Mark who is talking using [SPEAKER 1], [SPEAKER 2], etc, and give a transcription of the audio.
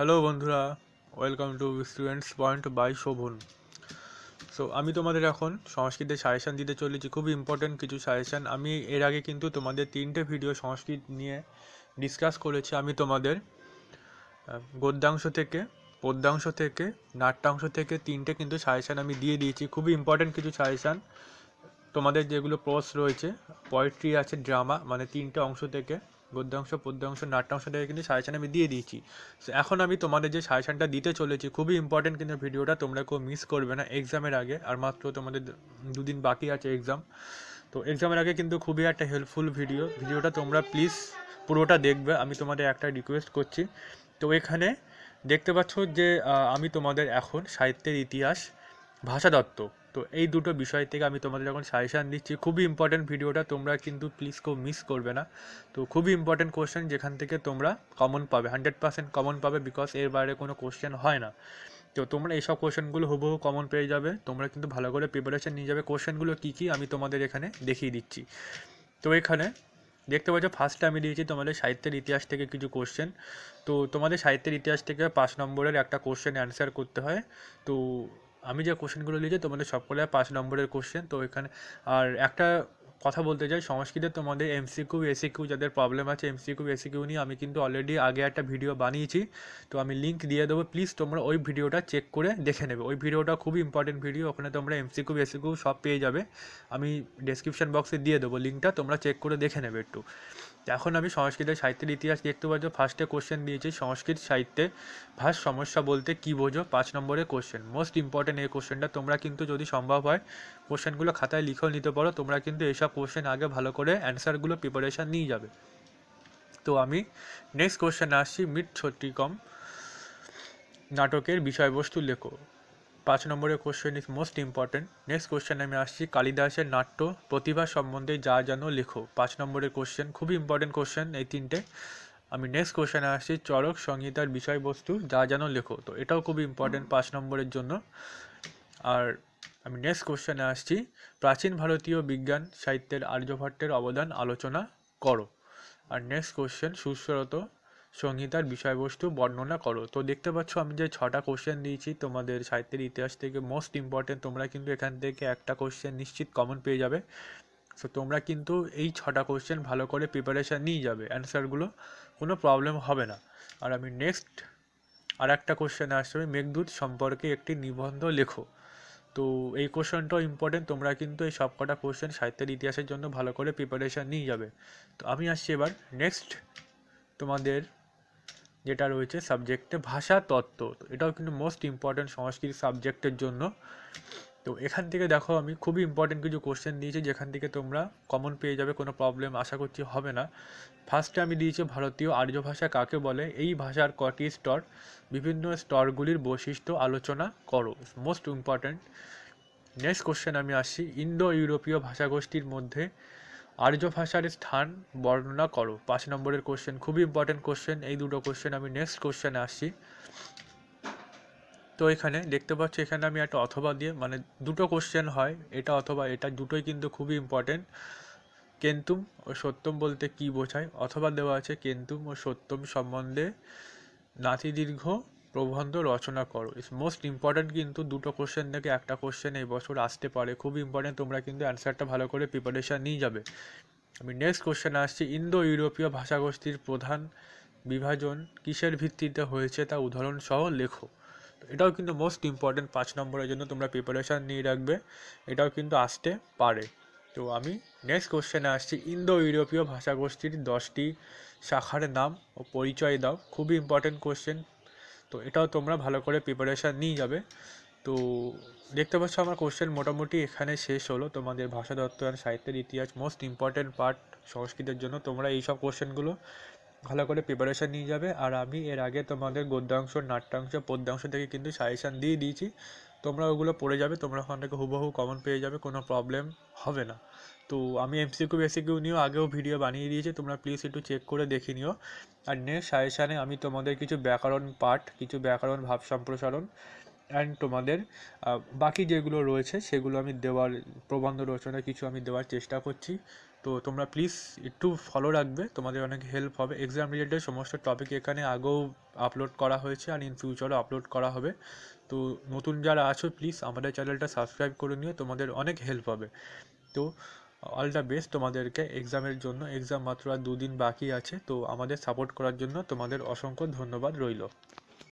[SPEAKER 1] Hello বন্ধুরা। Welcome to students point by Shobhan so আমি তোমাদের এখন সংস্কৃতের সাজেশান দিতে চলেছি। খুব ইম্পর্টেন্ট কিছু সাজেশান আমি এর আগে কিন্তু তোমাদের তিনটে ভিডিও সংস্কৃত নিয়ে ডিসকাস করেছি আমি তোমাদের। গদ্যাংশ থেকে, পদ্যাংশ থেকে, নাট্যাংশ থেকে তিনটে কিন্তু সাজেশান আমি দিয়ে দিয়েছি। খুবই ইম্পর্টেন্ট কিছু সাজেশান তোমাদের যেগুলো প্রস রয়েছে পোয়েট্রি আছে ড্রামা মানে তিনটে অংশ থেকে। গদ্যাংশ পদ্যাংশ নাট্যাংশ থেকে কিন্তু সাজেশান আমি দিয়ে দিয়েছি। এখন আমি তোমাদের যে সাজেশানটা দিতে চলেছি, খুবই ইম্পর্টেন্ট কিন্তু ভিডিওটা তোমরা কেউ মিস করবে না এক্সামের আগে, আর মাত্র তোমাদের দুদিন বাকি আছে এক্সাম তো এক্সামের আগে কিন্তু খুবই একটা হেল্পফুল ভিডিও ভিডিওটা তোমরা প্লিজ পুরোটা দেখবে, আমি তোমাদের একটা রিকোয়েস্ট করছি। তো এখানে দেখতে পাচ্ছ যে আমি তোমাদের এখন সাহিত্যের ইতিহাস ভাষাতত্ত্ব তো এই দুটো বিষয় থেকে আমি তোমাদের এখন সাজেশান দিচ্ছি, খুবই ইম্পর্টেন্ট ভিডিওটা, তোমরা কিন্তু প্লিজ কেউ মিস করবে না। তো খুবই ইম্পর্টেন্ট কোশ্চেন যেখান থেকে তোমরা কমন পাবে হান্ড্রেড পার্সেন্ট কমন পাবে বিকজ এর বাইরে কোনো কোশ্চেন হয় না। তো তোমরা এইসব কোশ্চেনগুলো হুবহু কমন পেয়ে যাবে, তোমরা কিন্তু ভালো করে প্রিপারেশন নিয়ে যাবে। কোশ্চেনগুলো কী কী আমি তোমাদের এখানে দেখিয়ে দিচ্ছি। তো এখানে দেখতে পাচ্ছ ফার্স্টে আমি দিয়েছি তোমাদের সাহিত্যের ইতিহাস থেকে কিছু কোশ্চেন তো তোমাদের সাহিত্যের ইতিহাস থেকে পাঁচ নম্বরের একটা কোশ্চেন অ্যান্সার করতে হয়। তো আমি যে কোশ্চেনগুলো দিয়েছি তোমাদের সবকটা পাঁচ নম্বরের কোশ্চেন তো এখানে, আর একটা কথা বলতে চাই সংস্কৃতে তোমাদের এমসিকিউ এসিকিউ যাদের প্রবলেম আছে এমসিকিউ এসিকিউ নিয়ে আমি কিন্তু অলরেডি আগে একটা ভিডিও বানিয়েছি। তো আমি লিঙ্ক দিয়ে দেবো প্লিজ তোমরা ওই ভিডিওটা চেক করে দেখে নেবে। ওই ভিডিওটা খুবই ইম্পর্টেন্ট ভিডিও ওখানে তোমরা এমসিকিউ এসিকিউ সব পেয়ে যাবে। আমি ডেসক্রিপশন বক্সে দিয়ে দেবো লিঙ্কটা তোমরা চেক করে দেখে নেবে একটু। এখন আমি সংস্কৃতের সাহিত্যের ইতিহাস দেখতে পাচ্ছ ফার্স্টে কোশ্চেন দিয়েছি, সংস্কৃত সাহিত্যে ভাষ সমস্যা বলতে কী বোঝো? পাঁচ নম্বরের কোশ্চেন মোস্ট ইম্পর্টেন্ট এই কোশ্চেনটা তোমরা কিন্তু যদি সম্ভব হয় কোশ্চেনগুলো খাতায় লিখেও নিতে পারো। তোমরা কিন্তু এইসব কোশ্চেন আগে ভালো করে অ্যান্সারগুলো প্রিপারেশান নিয়ে যাবে। তো আমি নেক্সট কোশ্চেন আসছি, মিট ছত্রিকম নাটকের বিষয়বস্তু লেখো। পাঁচ নম্বরের question is most important next question আমি আসছি, কালিদাসের নাট্য প্রতিভা সম্বন্ধে যা জানো লেখো। পাঁচ নম্বরের কোশ্চেন খুবই ইম্পর্টেন্ট কোশ্চেন এই তিনটে। আমি নেক্সট কোশ্চেনে আসছি চরক সংহিতার বিষয়বস্তু যা জানো লেখো। তো এটাও খুবই ইম্পর্টেন্ট পাঁচ নম্বরের জন্য। আর আমি নেক্সট কোশ্চেনে আসছি, প্রাচীন ভারতীয় বিজ্ঞান সাহিত্যের আর্যভট্টের অবদান আলোচনা করো। আর নেক্সট কোশ্চেন সুস্বরত সংহিতার বিষয়বস্তু বর্ণনা করো। তো দেখতে পাচ্ছ, আমি যে ছটা কোশ্চেন দিয়েছি, তোমাদের সাহিত্যের ইতিহাস থেকে মোস্ট ইম্পর্টেন্ট তোমরা কিন্তু এখান থেকে একটা কোশ্চেন নিশ্চিত কমন পেয়ে যাবে। সো তোমরা কিন্তু এই ছটা কোশ্চেন ভালো করে প্রিপারেশান নিয়ে যাবে। অ্যান্সারগুলো কোনো প্রবলেম হবে না। আর আমি নেক্সট আর একটা কোশ্চেন আসবে মেঘদূত সম্পর্কে একটি নিবন্ধ লেখো। তো এই কোশ্চেনটাও ইম্পর্টেন্ট তোমরা কিন্তু এই সব কটা কোশ্চেন সাহিত্যের ইতিহাসের জন্য ভালো করে প্রিপারেশান নিয়ে যাবে। তো আমি আসছি এবার নেক্সট তোমাদের যেটা রয়েছে সাবজেক্টে ভাষা, তত্ত্ব। তো এটাও কিন্তু মোস্ট ইম্পর্টেন্ট সংস্কৃত সাবজেক্টের জন্য। তো এখান থেকে দেখো আমি খুবই ইম্পর্টেন্ট কিছু কোশ্চেন দিয়েছি, যেখান থেকে তোমরা কমন পেয়ে যাবে, কোনো প্রবলেম আশা করছি হবে না। ফার্স্টে আমি দিয়েছি ভারতীয় আর্য ভাষা কাকে বলে? এই ভাষার কটি স্তর, বিভিন্ন স্তরগুলির বৈশিষ্ট্য আলোচনা করো। মোস্ট ইম্পর্ট্যান্ট নেক্সট কোশ্চেন আমি আসছি ইন্দো ইউরোপীয় ভাষাগোষ্ঠীর মধ্যে আর্য ভাষার স্থান বর্ণনা করো। পাঁচ নম্বরের কোশ্চেন খুবই ইম্পর্টেন্ট কোশ্চেন এই দুটো কোশ্চেন আমি নেক্সট কোশ্চেনে আসছি। তো এখানে দেখতে পাচ্ছি, এখানে আমি একটা অথবা দিয়ে মানে দুটো কোশ্চেন হয়, এটা অথবা এটা, দুটোই কিন্তু খুবই ইম্পর্টেন্ট কেন্তুম ও সত্যম বলতে কি বোঝায়? অথবা দেওয়া আছে, কেন্তুম ও সত্যম সম্বন্ধে নাতিদীর্ঘ প্রবন্ধ রচনা করো। ইটস মোস্ট ইম্পর্ট্যান্ট কিন্তু দুটো কোশ্চেন থেকে একটা কোশ্চেন এই বছর আসতে পারে। খুব ইম্পর্ট্যান্ট তোমরা কিন্তু অ্যান্সারটা ভালো করে প্রিপারেশান নিয়ে যাবে। আমি নেক্সট কোশ্চেন আসছি। ইন্দো ইউরোপীয় ভাষাগোষ্ঠীর প্রধান বিভাজন কিসের ভিত্তিতে হয়েছে তা উদাহরণ সহ লেখো এটাও কিন্তু মোস্ট ইম্পর্ট্যান্ট পাঁচ নম্বরের জন্য তোমরা প্রিপারেশান নিয়ে রাখবে। এটাও কিন্তু আসতে পারে। তো আমি নেক্সট কোশ্চেনে আসছি। ইন্দো ইউরোপীয় ভাষাগোষ্ঠীর দশটি শাখার নাম ও পরিচয় দাও। খুবই ইম্পর্ট্যান্ট কোশ্চেন তো এটাও তোমরা ভালো করে প্রিপারেশান নিয়ে যাবে। তো দেখতে পাচ্ছ আমার কোশ্চেন মোটামুটি এখানে শেষ হলো। তোমাদের ভাষা দত্ত আর সাহিত্যের ইতিহাস মোস্ট ইম্পর্ট্যান্ট পার্ট সংস্কৃতের জন্য। তোমরা এইসব কোশ্চেনগুলো ভালো করে প্রিপারেশান নিয়ে যাবে। আর আমি এর আগে তোমাদের গদ্যাংশ, নাট্যাংশ, পদ্যাংশ থেকে কিন্তু সাজেশান দিয়ে দিয়েছি। তোমরা ওগুলো পড়ে যাবে, তোমরা ওখান থেকে হুবহু কমন পেয়ে যাবে, কোনো প্রবলেম হবে না। তো আমি এমসিকিউ বেসিকিউ নিয়েও আগেও ভিডিও বানিয়ে দিয়েছি, তোমরা প্লিজ একটু চেক করে দেখে নিও। আর নেক্সট সাজেশানে আমি তোমাদের কিছু ব্যাকরণ পাঠ, কিছু ব্যাকরণ ভাব সম্প্রসারণ অ্যান্ড তোমাদের বাকি যেগুলো রয়েছে, সেগুলো আমি দেওয়ার প্রবন্ধ রচনা কিছু আমি দেওয়ার চেষ্টা করছি। তো তোমরা প্লিজ একটু ফলো রাখবে, তোমাদের অনেক হেল্প হবে। এক্সাম রিলেটেড সমস্ত টপিক এখানে আগেও আপলোড করা হয়েছে আর ইন ফিউচারও আপলোড করা হবে। তো নতুন যারা আছো প্লিজ আমাদের চ্যানেলটা সাবস্ক্রাইব করে নিও, তোমাদের অনেক হেল্প হবে। তো অল দ্য বেস্ট তোমাদেরকে এক্সামের জন্য। এক্সাম মাত্র আর দুদিন বাকি আছে, তো আমাদের সাপোর্ট করার জন্য তোমাদের অসংখ্য ধন্যবাদ রইল।